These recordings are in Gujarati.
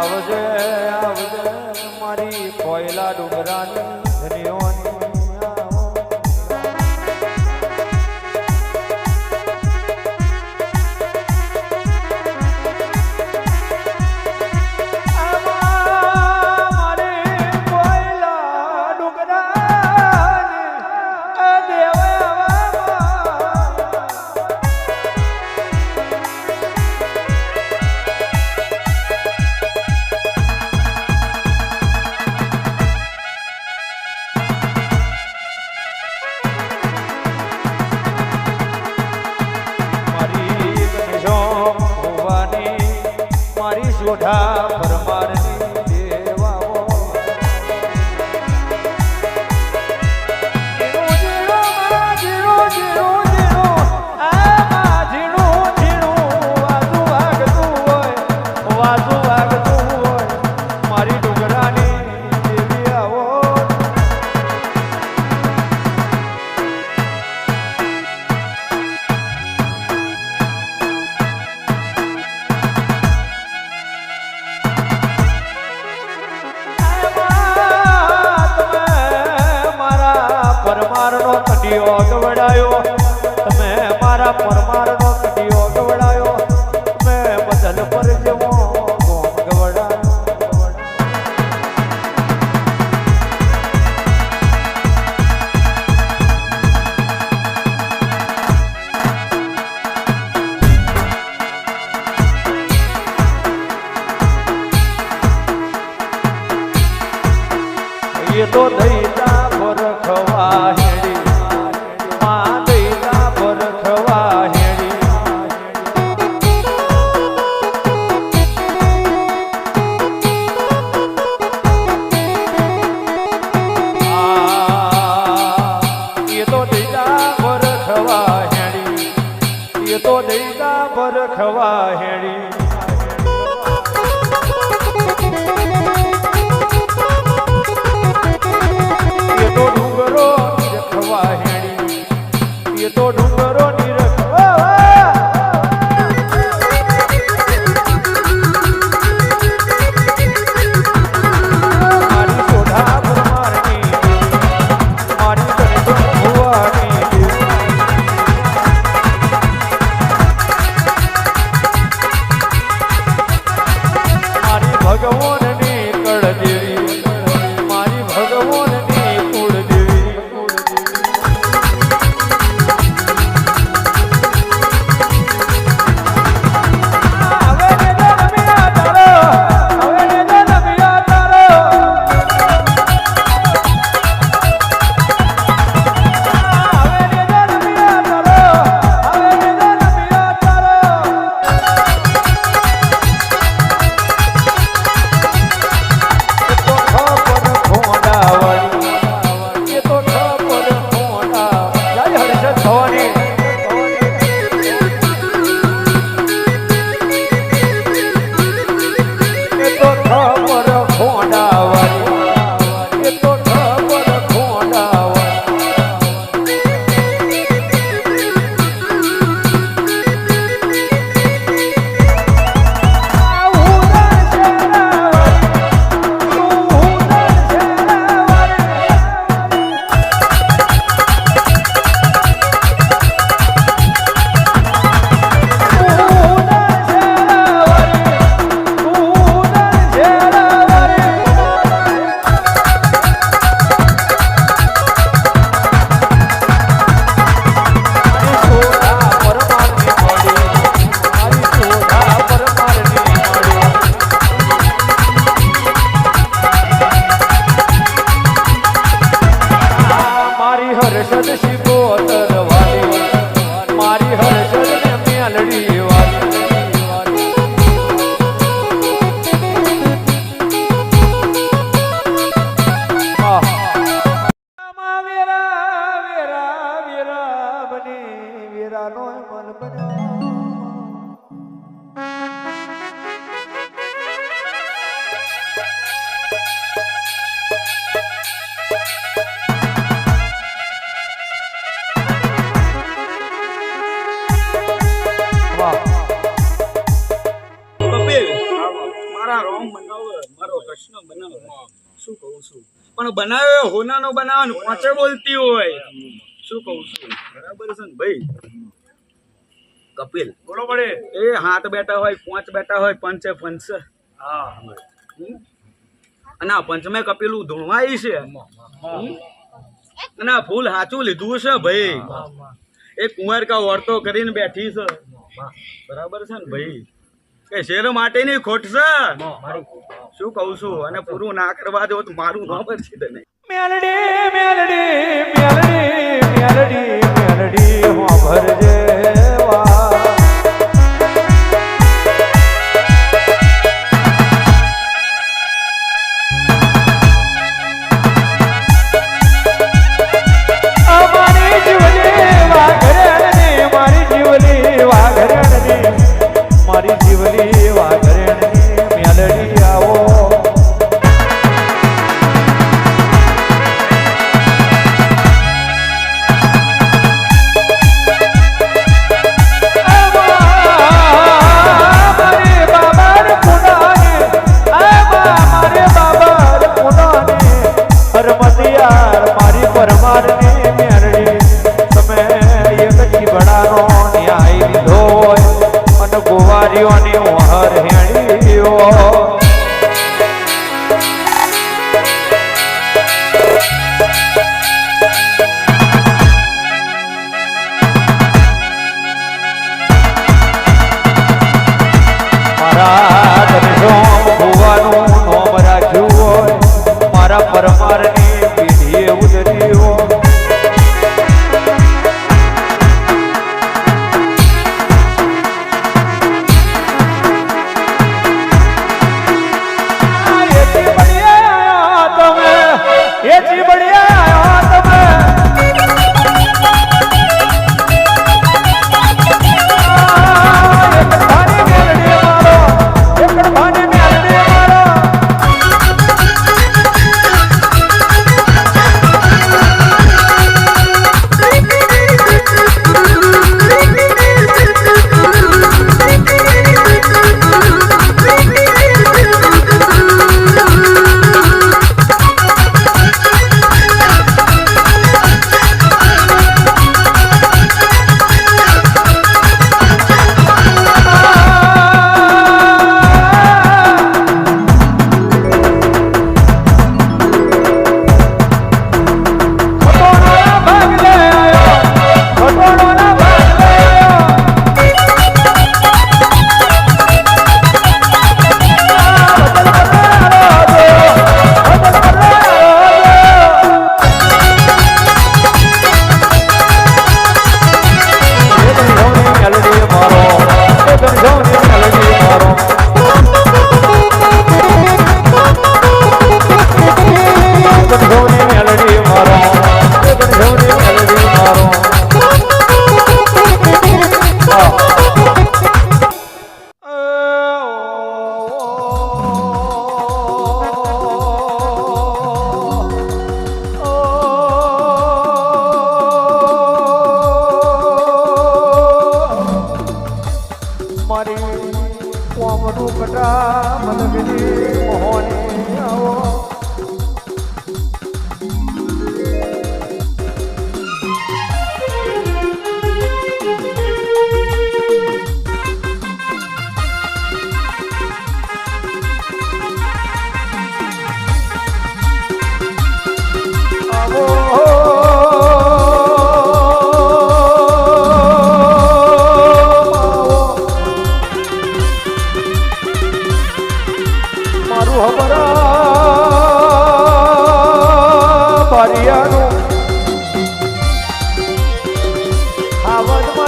આવજે આવજે મારી કોયલા ડુંગરાની ધન્યો गोठा परमार ગયો અગવડાયો તમે મારા પરમા રખવા હેડી એ તો ડુંગરો રખવા એ તો ડુંગરો ની શું કહું છું? પણ બનાવ્યો હોનાનો બનાવે પાંચે બોલતી હોય. શું કહું છું? બરાબર છે ને ભાઈ? કપિલ. બોલો પડે. એ હાથ બેઠા હોય પાંચ બેઠા હોય પંચે પંચ. હા? અને પંચમે કપિલું ધૂણવાય છે? અને ફૂલ સાચું લીધું છે ભાઈ. એ કુંવર કા વર્તો કરીને બેઠી છે. બરાબર છે ને ભાઈ? કે શેર માટેની ખોટ છે? શું કહું છું? અને પૂરું ના કરવા દો તો મારું ન પડશે તને. મેલડી મેલડી મેલડી મેલડી મેલડી હો કોમરું કટા મલગની મોહની આવો.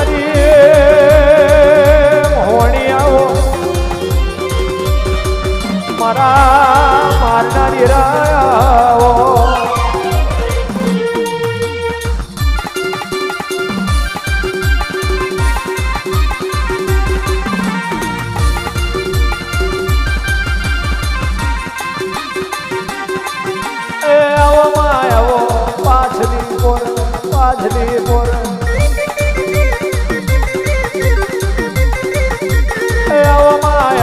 મારી હોણી આવો મારા મારનારી રાવો એ આવો માં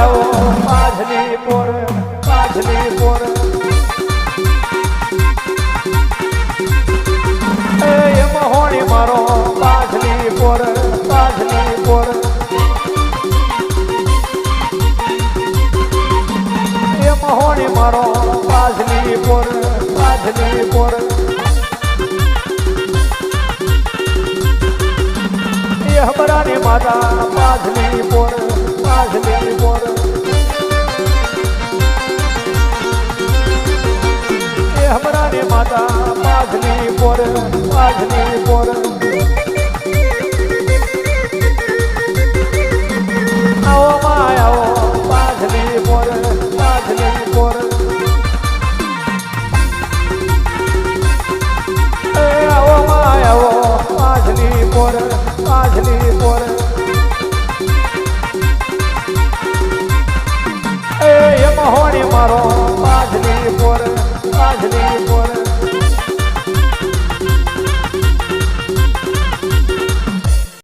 આવો પાછલી પોર પાછલી પોર. એમ હોણી મારો પાછલી પોર પાછલી પોર. એમ હોણી મારો પાછલી પોર પાછલી પોર. હબરાની માતા પાછલી પોર પાછલી માતા પાછલી પોર પાછલી પોર. આવો માય, આવો પાછલી પોર પાછલી પોર. આવો માય, આવો પાછલી પોર પાછલી પોર. એ મહોણી મારો પાછલી પોર પાછલી પોર.